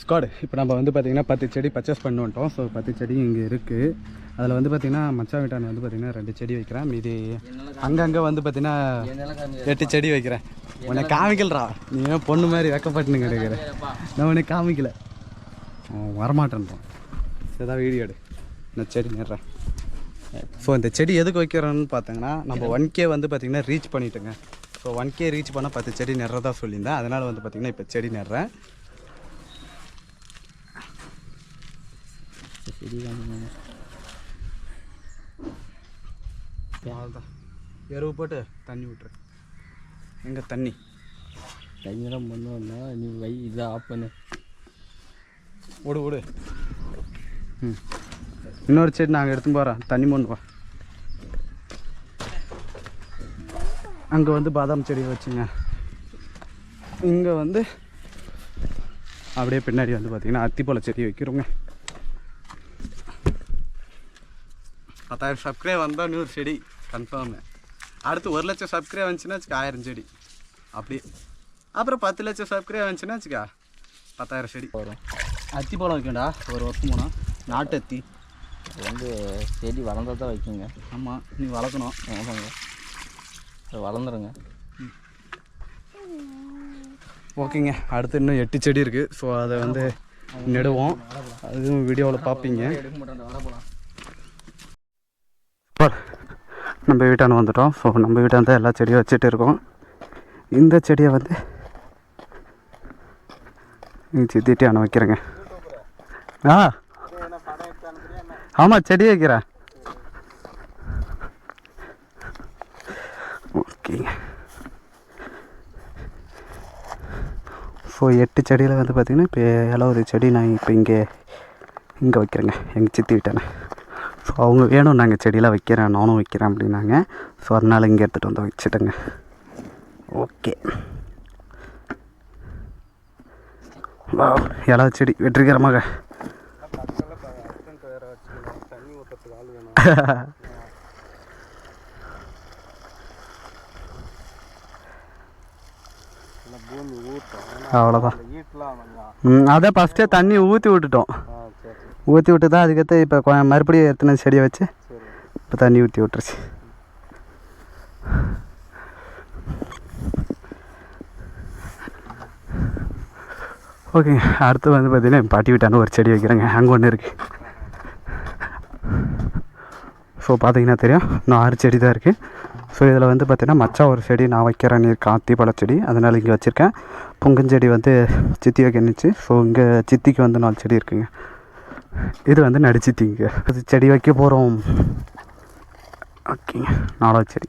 ஸ்காடு இப்போ நம்ம வந்து பார்த்திங்கன்னா பத்து செடி பர்ச்சேஸ் பண்ணி வந்துட்டோம் ஸோ பத்து செடி இங்கே இருக்குது அதில் வந்து பார்த்திங்கன்னா மச்சான் வீட்டான் வந்து பார்த்திங்கன்னா ரெண்டு செடி வைக்கிறேன். மீதி அங்கங்கே வந்து பார்த்திங்கன்னா எட்டு செடி வைக்கிறேன். உன்னை காமிக்கலடா. நீ ஏன் பொண்ணு மாதிரி வெக்கப்பட்டுன்னு இருக்கிற நான் உன்னை காமிக்கல. வரமாட்டேன்றான் சரிதான் வீடியோ எடு. நான் செடி நடுறேன். ஸோ இந்த செடி எதுக்கு வைக்கிறோன்னு பார்த்தீங்கன்னா நம்ம ஒன் கே வந்து பார்த்திங்கன்னா ரீச் பண்ணிட்டோங்க. ஸோ ஒன் கே ரீச் பண்ணால் பத்து செடி நடுறதா சொல்லியிருந்தேன். அதனால் வந்து பார்த்திங்கன்னா இப்போ செடி நடுறேன். அவ்வளோதான் எருவு போட்டு தண்ணி விட்டுரு. எங்கே தண்ணி? கையெல்லாம் பண்ணுவோம்னா நீ வை இதை ஆஃப் பண்ணு. விடு விடு ம். இன்னொரு செடி நாங்கள் எடுத்து போகிறோம் தண்ணி வா. அங்கே வந்து பாதாம் செடி வச்சுங்க. இங்கே வந்து அப்படியே பின்னாடி வந்து பார்த்தீங்கன்னா அத்திப்பழ செடி வைக்கிறோங்க. பத்தாயிரம் சப்ஸ்கிரைப் வந்தால் நூறு செடி கன்ஃபார்மு அடுத்து ஒரு லட்சம் சப்ஸ்கிரைப் வந்துச்சுன்னா வச்சுக்க ஆயிரம் செடி. அப்படியே. அப்புறம் பத்து லட்சம் சப்ஸ்கிரைப் வந்துச்சுன்னா வச்சுக்கா பத்தாயிரம் செடி. வரும். அத்திப்பழம் வைக்கண்டா ஒரு வருஷம் போனால் நாட்டு அத்தி. அது வந்து செடி வளர்ந்தா தான் வைக்குங்க. ஆமாம் நீ வளர்க்கணும். ஆமாங்க. அது வளர்ந்துருங்க. ஓகேங்க அடுத்து இன்னும் எட்டு செடி இருக்குது ஸோ அதை வந்து நெடுவோம். அதுவும் வீடியோவில் பார்ப்பீங்க. நம்ம வீட்டான வந்துட்டோம். ஸோ நம்ம வீட்டாண்ட எல்லா செடியும் வச்சுட்டு இருக்கோம். இந்த செடியை வந்து சித்திட்டான வைக்கிறேங்க. ஆ. ஆமாம் செடி வைக்கிறேன் ஓகேங்க ஸோ எட்டு செடியில் வந்து பார்த்திங்கன்னா இப்போ ஏழாவது செடி நான் இப்போ இங்கே இங்கே வைக்கிறேங்க. எங்கள் சித்தி விட்டேனே ஸோ அவங்க வேணும் நாங்கள் செடியெலாம் வைக்கிறேன் நானும் வைக்கிறேன் அப்படின்னாங்க. ஸோ அதனால் இங்கே எடுத்துகிட்டு வந்து வச்சுட்டேங்க. ஓகே வா ஏழாவது செடி வெற்றிகரமாக. அவ்வளோதான் ம் அதை ஃபஸ்ட்டே தண்ணி ஊற்றி விட்டுட்டோம். ஊற்றி விட்டு தான் அதுக்கடுத்து இப்போ மறுபடியும் எத்தனை செடியை வச்சு இப்போ தண்ணி ஊற்றி விட்டுருச்சு. ஓகேங்க அடுத்து வந்து பார்த்தீங்கன்னா என் பாட்டி வீட்டான ஒரு செடி வைக்கிறேங்க. அங்கே ஒன்று இருக்குது ஸோ பார்த்தீங்கன்னா தெரியும். இன்னும் ஆறு செடி தான் இருக்குது ஸோ இதில் வந்து பார்த்திங்கன்னா மச்சான் ஒரு செடி நான் வைக்கிறேன் நீர் காத்தி செடி அதனால் இங்கே வச்சுருக்கேன். புங்கஞ்செடி வந்து சித்தி வைக்கணுச்சு ஸோ இங்கே சித்திக்கு வந்து நாலு செடி இருக்குங்க. இது வந்து நடிச்சிட்டிங்க அது செடி வைக்க போகிறோம் ஓகேங்க. நாலாவது செடி.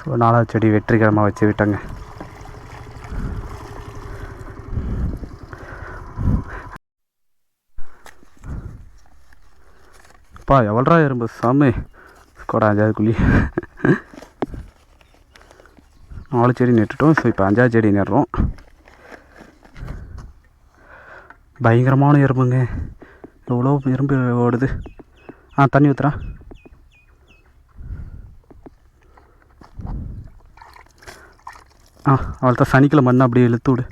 ஸோ நாலாவது செடி வெற்றிகரமாக வச்சு விட்டேங்க. அப்பா எவ்வளோ எறும்பு சாமி கூட அஞ்சாவது குழி. நாலு செடி நட்டுட்டோம். ஸோ இப்போ அஞ்சாவது செடி நடுறோம். பயங்கரமான எறும்புங்க. எவ்வளோ எறும்பு ஓடுது. ஆ தண்ணி ஊற்றுறா ஆ அவள்கிட்ட சனிக்கிழமை மண்ணை அப்படியே இழுத்து விடு.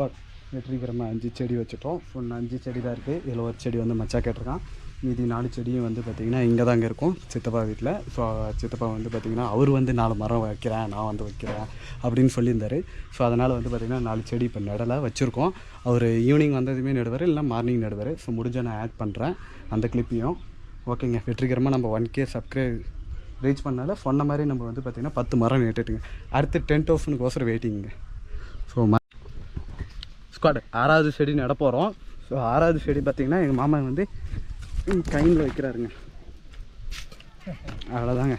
சூப்பர் வெற்றிகரமாக அஞ்சு செடி வச்சுட்டோம். ஒன்று அஞ்சு செடி தான் இருக்குது இதில் ஒரு செடி வந்து மச்சா கேட்டிருக்கான். மீதி நாலு செடியும் வந்து பார்த்திங்கன்னா இங்கே தாங்க இருக்கும். சித்தப்பா வீட்டில் ஸோ சித்தப்பா வந்து பார்த்திங்கன்னா அவர் வந்து நாலு மரம் வைக்கிறேன் நான் வந்து வைக்கிறேன் அப்படின்னு சொல்லியிருந்தார். ஸோ அதனால் வந்து பார்த்திங்கன்னா நாலு செடி இப்போ நடலை வச்சுருக்கோம். அவர் ஈவினிங் வந்ததுமே நடுவார் இல்லை மார்னிங் நடுவார். ஸோ முடிஞ்சால் நான் ஆட் பண்ணுறேன் அந்த கிளிப்பையும் ஓகேங்க வெற்றிகரமாக நம்ம ஒன் கே சப்ஸ்கிரைப் ரீச் பண்ணால சொன்ன மாதிரி நம்ம வந்து பார்த்திங்கன்னா பத்து மரம் நட்டுட்டுங்க. அடுத்து டென் தௌசண்ட்க்கு வெயிட்டிங்க ஸோ ஸ்குவாட் ஆறாவது செடி நட போகிறோம் ஸோ ஆறாவது செடி பார்த்திங்கன்னா எங்கள் மாமா வந்து கைனில் வைக்கிறாருங்க. அவ்வளோதாங்க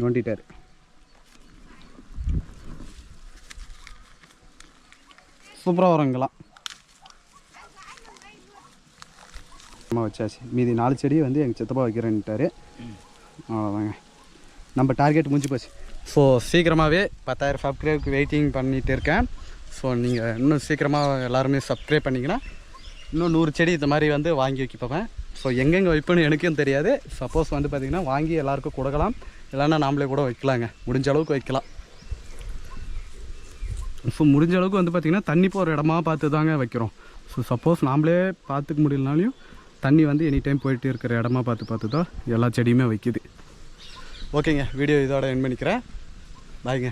நோண்டிட்டார். சூப்பராக வரும் அம்மா வச்சாச்சு. மீதி நாலு செடியை வந்து எங்கள் சித்தப்பா வைக்கிறேன்ட்டாரு. அவ்வளோதாங்க நம்ம டார்கெட் முடிஞ்சு போச்சு. ஸோ சீக்கிரமாகவே பத்தாயிரம் சப்ஸ்கிரைப்க்கு வெயிட்டிங் பண்ணிகிட்டு இருக்கேன். ஸோ நீங்கள் இன்னும் சீக்கிரமாக எல்லாருமே சப்ஸ்கிரைப் பண்ணிங்கன்னா இன்னும் நூறு செடி இந்த மாதிரி வந்து வாங்கி வைக்கப்பேன் ஸோ எங்கெங்கே வைப்பேன்னு எனக்கும் தெரியாது. சப்போஸ் வந்து பார்த்திங்கன்னா வாங்கி எல்லாருக்கும் கொடுக்கலாம். இல்லைன்னா நாமளே கூட வைக்கலாங்க. முடிஞ்ச அளவுக்கு வைக்கலாம். ஸோ முடிஞ்ச அளவுக்கு வந்து பார்த்திங்கன்னா தண்ணி போகிற இடமா பார்த்து தாங்க வைக்கிறோம். ஸோ சப்போஸ் நாமளே பார்த்துக்க முடியலனாலையும் தண்ணி வந்து எனி டைம் போயிட்டு இருக்கிற இடமா பார்த்து பார்த்து தான் எல்லா செடியுமே வைக்குது. ஓகேங்க வீடியோ இதோட என் பண்ணிக்கிறேன். பாய்ங்க